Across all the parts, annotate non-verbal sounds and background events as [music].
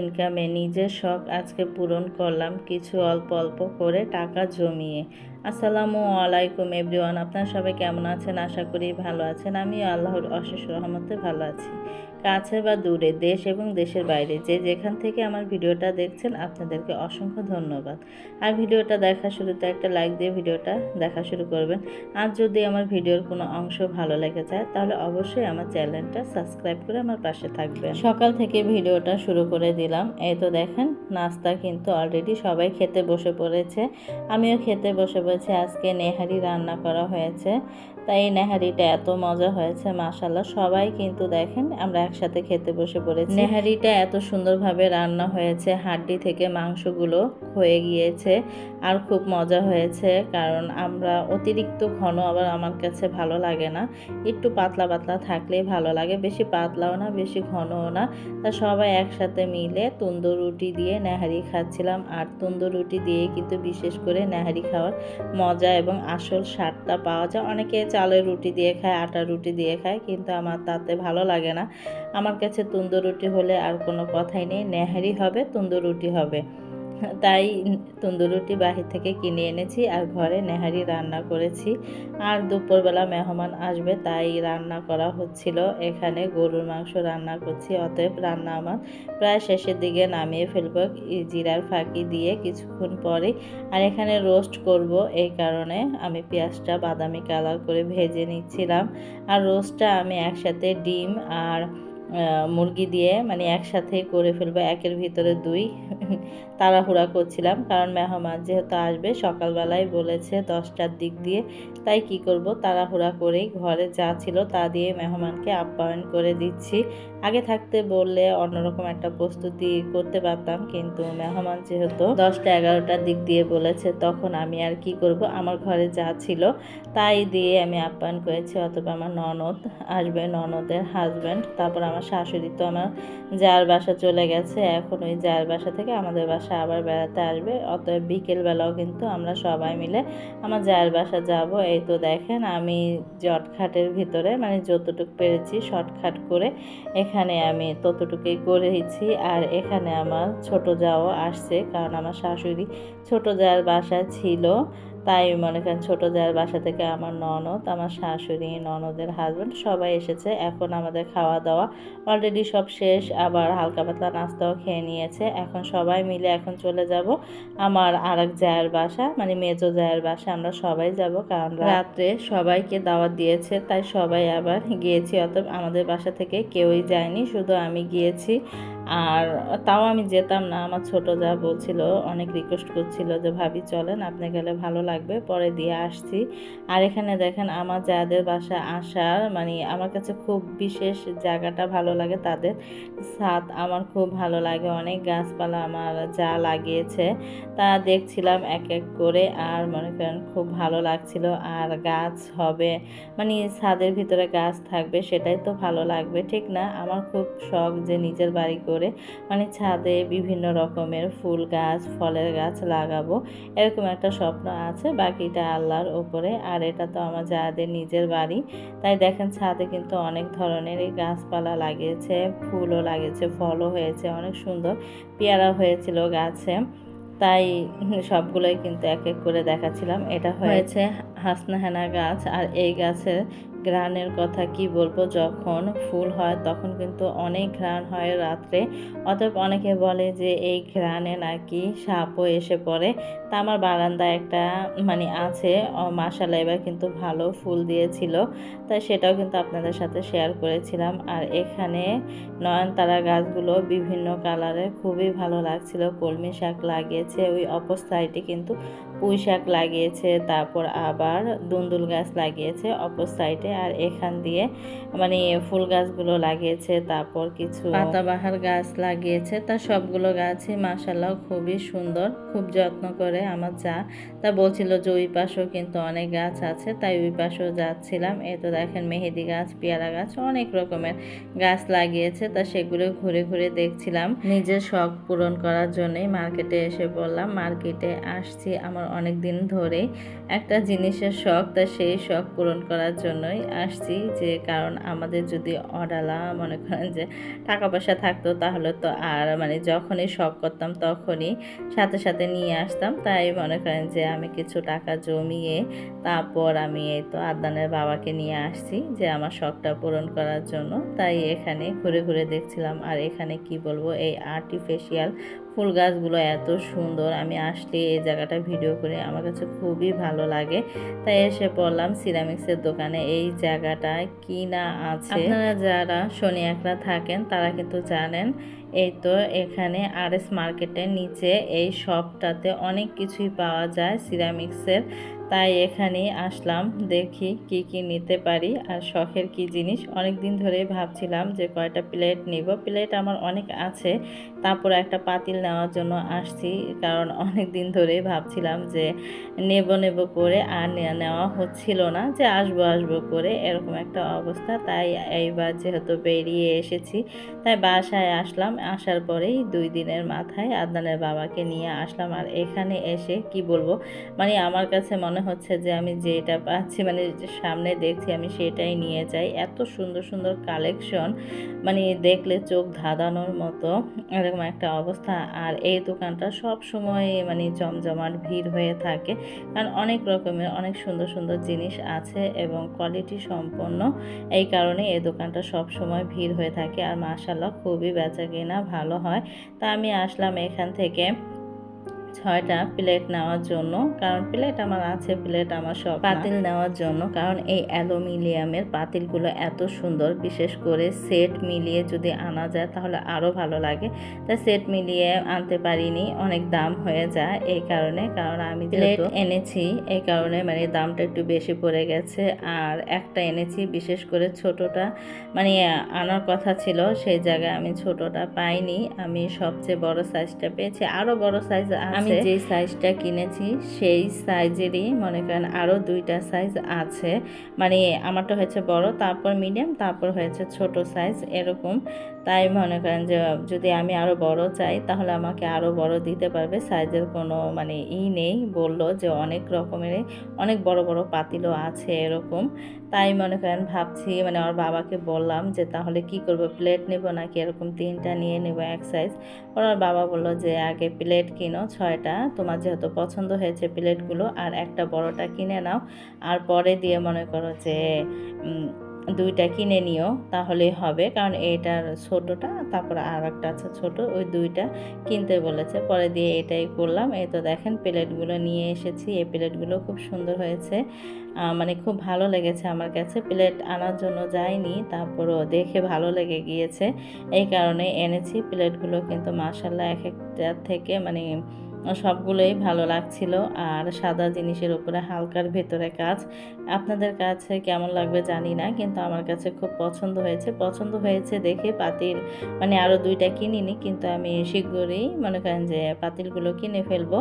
ইনকামে নিজের শখ আজকে পূরণ করলাম কিছু অল্প অল্প করে টাকা জমিয়ে। আসসালামু আলাইকুম এভরিওয়ান, আপনারা সবাই কেমন আছেন? আশা করি ভালো আছেন। আমি আল্লাহর অশেষ রহমতে ভালো আছি। কাছে বা দূরে, দেশ এবং দেশের বাইরে, যে যেখান থেকে আমার ভিডিওটা দেখছেন, আপনাদেরকে অসংখ্য ধন্যবাদ। আর ভিডিওটা দেখা শুরুতে একটা লাইক দিয়ে ভিডিওটা দেখা শুরু করবেন। আর যদি আমার ভিডিওর কোনো অংশ ভালো লেগে যায়, তাহলে অবশ্যই আমার চ্যানেলটা সাবস্ক্রাইব করে আমার পাশে থাকবেন। সকাল থেকে ভিডিওটা শুরু করে দিলাম। এই তো দেখেন, নাস্তা কিন্তু অলরেডি সবাই খেতে বসে পড়েছে। আমিও খেতে বসে পড়েছি আজকে নেহারি রান্না করা হয়েছে। তাই নেহারিটা এত মজা হয়েছে মাসাল্লাহ সবাই কিন্তু দেখেন, আমরা একসাথে খেতে বসে পড়েছি। নেহারিটা এত সুন্দরভাবে রান্না হয়েছে, হাড্ডি থেকে মাংসগুলো হয়ে গিয়েছে, আর খুব মজা হয়েছে, কারণ আমরা অতিরিক্ত ঘন আবার আমার কাছে ভালো লাগে না। একটু পাতলা পাতলা থাকলেই ভালো লাগে, বেশি পাতলাও না, বেশি ঘনও না। তা সবাই একসাথে মিলে তন্দুর রুটি দিয়ে নেহারি খাচ্ছিলাম, আর তন্দুর রুটি দিয়ে কিন্তু বিশেষ করে নেহারি খাওয়ার মজা এবং আসল স্বাদটা পাওয়া যায়। অনেকে চালের রুটি দিয়ে খায়, আটার রুটি দিয়ে খায়, কিন্তু আমার তাতে ভালো লাগে না। আমার কাছে তুন্দুর রুটি হলে আর কোনো কথাই নেই। নেহারি হবে, তুন্দুর রুটি হবে। তাই তন্দুর রুটি বাহির থেকে কিনে এনেছি আর ঘরে নেহারি রান্না করেছি। আর দুপুরবেলা মেহমান আসবে, তাই রান্না করা হচ্ছিল। এখানে গরুর মাংস রান্না করছি, অতএব রান্না আমার প্রায় শেষের দিকে নামিয়ে ফেলব। জিরার ফাঁকি দিয়ে কিছুক্ষণ পরে আর এখানে রোস্ট করব। এই কারণে আমি পেঁয়াজটা বাদামি কালার করে ভেজে নিচ্ছিলাম। আর রোস্টটা আমি একসাথে ডিম আর মুরগি দিয়ে মানে একসাথে করে ফেলব, একের ভিতরে দুই। [laughs] তাড়াহুড়া করছিলাম, কারণ মেহমান যেহেতু আসবে, সকালবেলায় বলেছে দশটার দিক দিয়ে। তাই কি করব? তাড়াহুড়া করেই ঘরে যা ছিল তা দিয়ে মেহমানকে আপ্যায়ন করে দিচ্ছি। আগে থাকতে বললে অন্যরকম একটা প্রস্তুতি করতে পারতাম, কিন্তু মেহমান যেহেতু দশটা এগারোটার দিক দিয়ে বলেছে, তখন আমি আর কি করব? আমার ঘরে যা ছিল তাই দিয়ে আমি আপ্যায়ন করেছি, অথবা আমার ননদ আসবে, ননদের হাজব্যান্ড তারপর আমার শাশুড়ি তো আমার যার বাসা চলে গেছে এখন ওই যার বাসা থেকে আমাদের বাসা আবার বেড়াতে আসবে। অতএব বিকেলবেলাও কিন্তু আমরা সবাই মিলে আমার যার বাসা যাব। এই তো দেখেন, আমি জটখাটের ভিতরে মানে যতটুকু পেরেছি শর্টখাট করে, এখানে আমি ততটুকুই করেছি। আর এখানে আমার ছোট যাও আসছে, কারণ আমার শাশুড়ি ছোট যার বাসা ছিল। তাই মনে করেন ছোটো যার বাসা থেকে আমার ননদ, আমার শাশুড়ি, ননদের হাজব্যান্ড সবাই এসেছে। এখন আমাদের খাওয়া দাওয়া অলরেডি সব শেষ, আবার হালকা পাতলা নাস্তাও খেয়ে নিয়েছে। এখন সবাই মিলে এখন চলে যাব আমার আর এক জায়ের বাসা মানে মেজো জায়ের বাসা। আমরা সবাই যাব কারণ রাত্রে সবাইকে দাওয়াত দিয়েছে, তাই সবাই আবার গিয়েছি। অত আমাদের বাসা থেকে কেউই যায়নি, শুধু আমি গিয়েছি। আর তাও আমি যেতাম না। আমার ছোট যা বলছিল, অনেক রিকোয়েস্ট করছিল যে, ভাবি, চলেন, আপনি গেলে ভালো লাগবে, পরে দিয়ে আসছি। আর এখানে দেখেন আমার যাদের বাসা আসার মানে আমার কাছে খুব বিশেষ জায়গাটা ভালো লাগে তাদের ছাদ আমার খুব ভালো লাগে, অনেক গাছপালা আমার যা লাগিয়েছে তা দেখছিলাম এক এক করে আর মনে করেন খুব ভালো লাগছিল। আর গাছ হবে মানে ছাদের ভিতরে গাছ থাকবে সেটাই তো ভালো লাগবে, ঠিক না? আমার খুব শখ যে নিজের বাড়ি করে করে মানে ছাদে বিভিন্ন রকমের ফুল গাছ, ফলের গাছ লাগাবো, এরকম একটা স্বপ্ন আছে। বাকিটা আল্লাহর ওপরে আর এটা তো আমার যাদের নিজের বাড়ি, তাই দেখেন ছাদে কিন্তু অনেক ধরনেরই গাছপালা লাগিয়েছে, ফুলও লাগিয়েছে, ফলও হয়েছে, অনেক সুন্দর পেয়ারা হয়েছিল গাছে। তাই সবগুলোই কিন্তু এক এক করে দেখাচ্ছিলাম। এটা হয়েছে হাসনাহেনা গাছ, আর এই গাছের ঘ্রাণের কথা কি বলব? যখন ফুল হয় তখন কিন্তু অনেক ঘ্রাণ হয় রাত্রে। অতএব অনেকে বলে যে, এই ঘ্রাণে নাকি সাপও এসে পড়ে। তা আমার বারান্দায় একটা মানে আছে মাসালা এবার কিন্তু ভালো ফুল দিয়েছিল। তাই সেটাও কিন্তু আপনাদের সাথে শেয়ার করেছিলাম। আর এখানে নয়নতারা গাছগুলো বিভিন্ন কালারের খুবই ভালো লাগছিল। কলমি শাক লাগিয়েছে, ওই সাইডে কিন্তু পুঁই শাক লাগিয়েছে, তারপর আবার দুন্দুল গাছ লাগিয়েছে অপর সাইডে আর এখান দিয়ে মানে ফুল গাছগুলো লাগিয়েছে, তারপর কিছু পাতাবাহার গাছ লাগিয়েছে। তা সবগুলো গাছই মাসাল্লাহ খুবই সুন্দর, খুব যত্ন করে আমার যা। তা বলছিল যে ওই পাশেও কিন্তু অনেক গাছ আছে, তাই ওই পাশেও যাচ্ছিলাম। এ তো দেখেন মেহেদি গাছ, পেয়ারা গাছ, অনেক রকমের গাছ লাগিয়েছে। তা সেগুলো ঘুরে ঘুরে দেখছিলাম নিজের শখ পূরণ করার জন্যই। মার্কেটে এসে পড়লাম মার্কেটে আসছি, আমার অনেক দিন ধরে একটা জিনিসের শখ, তা সেই শখ পূরণ করার জন্যই আসছি যে, কারণ আমাদের যদি অডালা মনে করেন যে, টাকা পয়সা থাকতো তাহলে তো আর মানে যখনই শখ করতাম তখনই সাথে সাথে নিয়ে আসতাম। তাই মনে করেন যে, আমি কিছু টাকা জমিয়ে তারপর আমি এই তো আদানের বাবাকে নিয়ে আসছি যে, আমার শখটা পূরণ করার জন্য। তাই এখানে ঘুরে ঘুরে দেখছিলাম আর এখানে কি বলব, এই আর্টিফিশিয়াল ফুল গাছগুলো এত সুন্দর। আমি আসলে এই জায়গাটা ভিডিও করে আমার কাছে খুবই ভালো লাগে। তাই এসে পড়লাম সিরামিক্সের দোকানে। এই জায়গাটা কি না আছে? আপনারা যারা শনি একরা থাকেন, তারা কিন্তু জানেন এই তো এখানে আর এস মার্কেটের নিচে এই শপটাতে অনেক কিছুই পাওয়া যায় সিরামিক্সের। তাই এখানে আসলাম, দেখি কি কি নিতে পারি। আর শখের কি জিনিস? অনেক দিন ধরেই ভাবছিলাম যে কয়টা প্লেট নিব। প্লেট আমার অনেক আছে, তারপর একটা পাতিল নেওয়ার জন্য আসছি। কারণ অনেক দিন ধরেই ভাবছিলাম যে নেব নেব করে আর নেওয়া হচ্ছিল না যে আসব আসব করে এরকম একটা অবস্থা। তাই এইবার যেহেতু বেরিয়ে এসেছি, তাই বাসায় আসলাম। আসার পরেই দুই দিনের মাথায় আদনানের বাবাকে নিয়ে আসলাম। আর এখানে এসে কি বলব? মানে আমার কাছে মনে হচ্ছে যে আমি যেটা পাচ্ছি মানে সামনে দেখছি আমি সেটাই নিয়ে যাই। এত সুন্দর সুন্দর কালেকশন মানে দেখলে চোখ ধাঁধানোর মতো এরকম একটা অবস্থা। আর এই দোকানটা সব সময় মানে জমজমাট ভিড় হয়ে থাকে। কারণ অনেক রকমের, অনেক সুন্দর সুন্দর জিনিস আছে এবং কোয়ালিটি সম্পন্ন। এই কারণে এই দোকানটা সব সময় ভিড় হয়ে থাকে। আর মাশাল্লাহ খুবই বেচা কেনা ভালো হয়। তা আমি আসলাম এখান থেকে। ছয়টা প্লেট নেওয়ার জন্য কারণ প্লেট আমার আছে প্লেট আমার সব পাতিল নেওয়ার জন্য কারণ এই অ্যালুমিনিয়ামের পাতিলগুলো এত সুন্দর বিশেষ করে সেট মিলিয়ে যদি আনা যায় তাহলে আরও ভালো লাগে। তা সেট মিলিয়ে আনতে পারিনি অনেক দাম হয়ে যায় এই কারণে কারণ আমি প্লেট এনেছি এই কারণে মানে দামটা একটু বেশি পড়ে গেছে। আর একটা এনেছি বিশেষ করে ছোটটা মানে আনার কথা ছিল সেই জায়গায় আমি ছোটটা পাইনি। আমি সবচেয়ে বড় সাইজটা পেয়েছি আরও বড় সাইজ আমি যে সাইজটা কিনেছি সেই সাইজেরই মনে করেন আরও দুইটা সাইজ আছে। মানে আমারটা হয়েছে বড় তারপর মিডিয়াম তারপর হয়েছে ছোট সাইজ এরকম। তাই মনে করেন যে, যদি আমি আরও বড় চাই, তাহলে আমাকে আরও বড় দিতে পারবে। সাইজের কোনো মানে ই নেই, বলল যে অনেক রকমের, অনেক বড় বড় পাতিলও আছে এরকম। তাই মনে করেন ভাবছি মানে আমার বাবাকে বললাম যে, তাহলে কি করব, প্লেট নেব নাকি? এরকম তিনটা নিয়ে নেব এক সাইজ। ওনার বাবা বলল যে, আগে প্লেট কিনো ছয়টা, তোমার যেহেতু পছন্দ হয়েছে প্লেটগুলো, আর একটা বড়টা কিনে নাও। আর পরে দিয়ে মনে করো যে দুইটা কিনে নিও, তাহলে হবে। কারণ এটার ছোটোটা, তারপর আর একটা আছে ছোটো, ওই দুইটা কিনতে বলেছে। পরে দিয়ে এটাই করলাম। এই তো দেখেন, প্লেটগুলো নিয়ে এসেছি। এই প্লেটগুলো খুব সুন্দর হয়েছে। মানে খুব ভালো লেগেছে আমার কাছে। প্লেট আনার জন্য যাইনি, তারপরও দেখে ভালো লেগে গিয়েছে। এই কারণে এনেছি। প্লেটগুলো কিন্তু মাসাল্লাহ এক একটা থেকে মানে সবগুলোই ভালো লাগছিল। আর সাদা জিনিসের উপরে হালকার ভেতরে কাজ। আপনাদের কাছে কেমন লাগবে জানি না, কিন্তু আমার কাছে খুব পছন্দ হয়েছে। পছন্দ হয়েছে দেখে পাতিল মানে আরও দুইটা কিনিনি, কিন্তু আমি শীঘ্রই মনে করেন যে পাতিলগুলো কিনে ফেলব।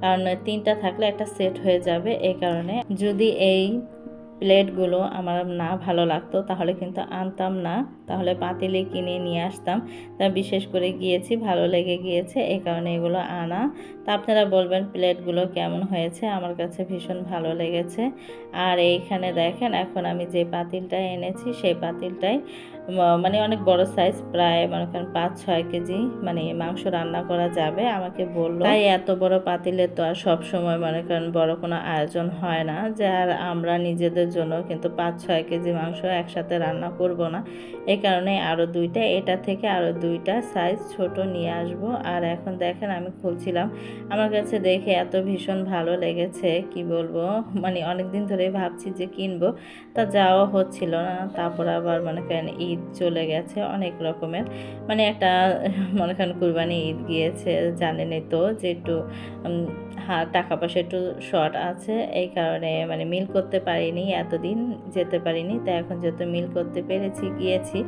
কারণ তিনটা থাকলে একটা সেট হয়ে যাবে। এই কারণে যদি এই প্লেটগুলো আমার না ভালো লাগতো, তাহলে কিন্তু আনতাম না। তাহলে পাতিলে কিনে নিয়ে আসতাম। তা বিশেষ করে গিয়েছি, ভালো লেগে গিয়েছে এই কারণে এগুলো আনা। তা আপনারা বলবেন প্লেটগুলো কেমন হয়েছে? আমার কাছে ভীষণ ভালো লেগেছে। আর এইখানে দেখেন, এখন আমি যে পাতিলটা এনেছি, সেই পাতিলটাই মানে অনেক বড় সাইজ প্রায় মনে করেন পাঁচ, ছয় কেজি মানে মাংস রান্না করা যাবে, আমাকে বলল। তাই এত বড় পাতিলে তো আর সব সময় মনে করেন বড় কোনো আয়োজন হয় না, যে আর আমরা নিজেদের জন্য কিন্তু পাঁচ, ছয় কেজি মাংস একসাথে রান্না করব না। এই কারণে আরও দুইটা, এটা থেকে আরও দুইটা সাইজ ছোট নিয়ে আসব। আর এখন দেখেন আমি খুলছিলাম, আমার কাছে দেখে এত ভীষণ ভালো লেগেছে, কি বলব? মানে অনেক দিন ধরে ভাবছি যে কিনবো, তা যাওয়া হচ্ছিল না। তারপর আবার মনে করেন ঈদ চলে গেছে, অনেক রকমের। মানে একটা [laughs] মনে করেন কুরবানি ঈদ গিয়েছে, জানেনই তো যে একটু হা, টাকা পয়সা একটু শর্ট আছে। এই কারণে মানে মিল করতে পারিনি, এতদিন যেতে পারিনি। তা এখন যেহেতু মিল করতে পেরেছি, গিয়েছি,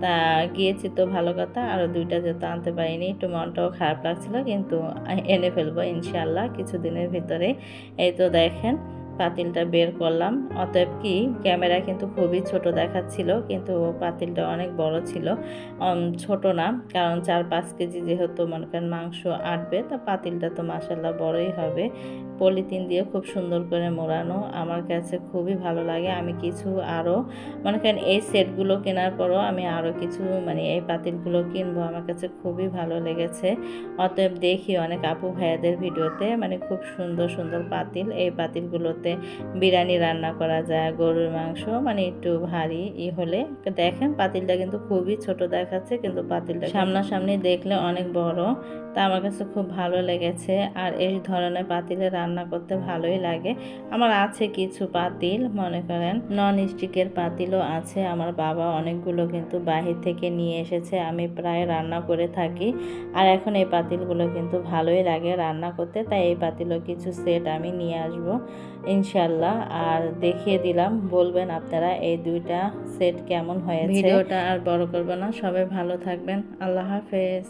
তা গিয়েছি তো ভালো কথা। আরও দুইটা যেহেতু আনতে পারিনি, একটু মনটাও খারাপ লাগছিল, কিন্তু এনে ফেলব ইনশাল্লাহ কিছুদিনের ভিতরে। এই তো দেখেন পাতিলটা বের করলাম। অতএব কি, ক্যামেরা কিন্তু খুবই ছোট দেখাচ্ছিল, কিন্তু পাতিলটা অনেক বড় ছিল। ছোট না, কারণ চার পাঁচ কেজি যেহেতু মনে করেন মাংস আটবে, তা পাতিলটা তো মাসাল্লাহ বড়ই হবে। পলিথিন দিয়ে খুব সুন্দর করে মোড়ানো আমার কাছে খুবই ভালো লাগে। আমি কিছু আরও মনে করেন এই সেটগুলো কেনার পরও আমি আরও কিছু মানে এই পাতিলগুলো কিনবো আমার কাছে খুবই ভালো লেগেছে। অতএব দেখি অনেক আপু ভাইয়াদের ভিডিওতে মানে খুব সুন্দর সুন্দর পাতিল, এই পাতিলগুলোতে বিরিয়ানি রান্না করা যায়, গরুর মাংস মানে একটু ভারী ই হলে। দেখেন, পাতিলটা কিন্তু খুবই ছোট দেখাচ্ছে, কিন্তু পাতিলটা সামনাসামনি দেখলে অনেক বড়। তা আমার কাছে খুব ভালো লেগেছে। আর এই ধরনের পাতিলে রান্না করতে ভালোই লাগে। আমার আছে কিছু পাতিল, মনে করেন নন স্টিকের পাতিলও আছে। আমার বাবা অনেকগুলো কিন্তু বাহির থেকে নিয়ে এসেছে, আমি প্রায় রান্না করে থাকি। আর এখন এই পাতিলগুলো কিন্তু ভালোই লাগে রান্না করতে। তাই এই পাতিলও কিছু সেট আমি নিয়ে আসব। ইনশাল্লাহ আর দেখিয়ে দিলাম, বলবেন আপনারা এই দুইটা সেট কেমন হয়েছে। ভিডিওটা আর বড় করব না। সবাই ভালো থাকবেন। আল্লাহ হাফেজ।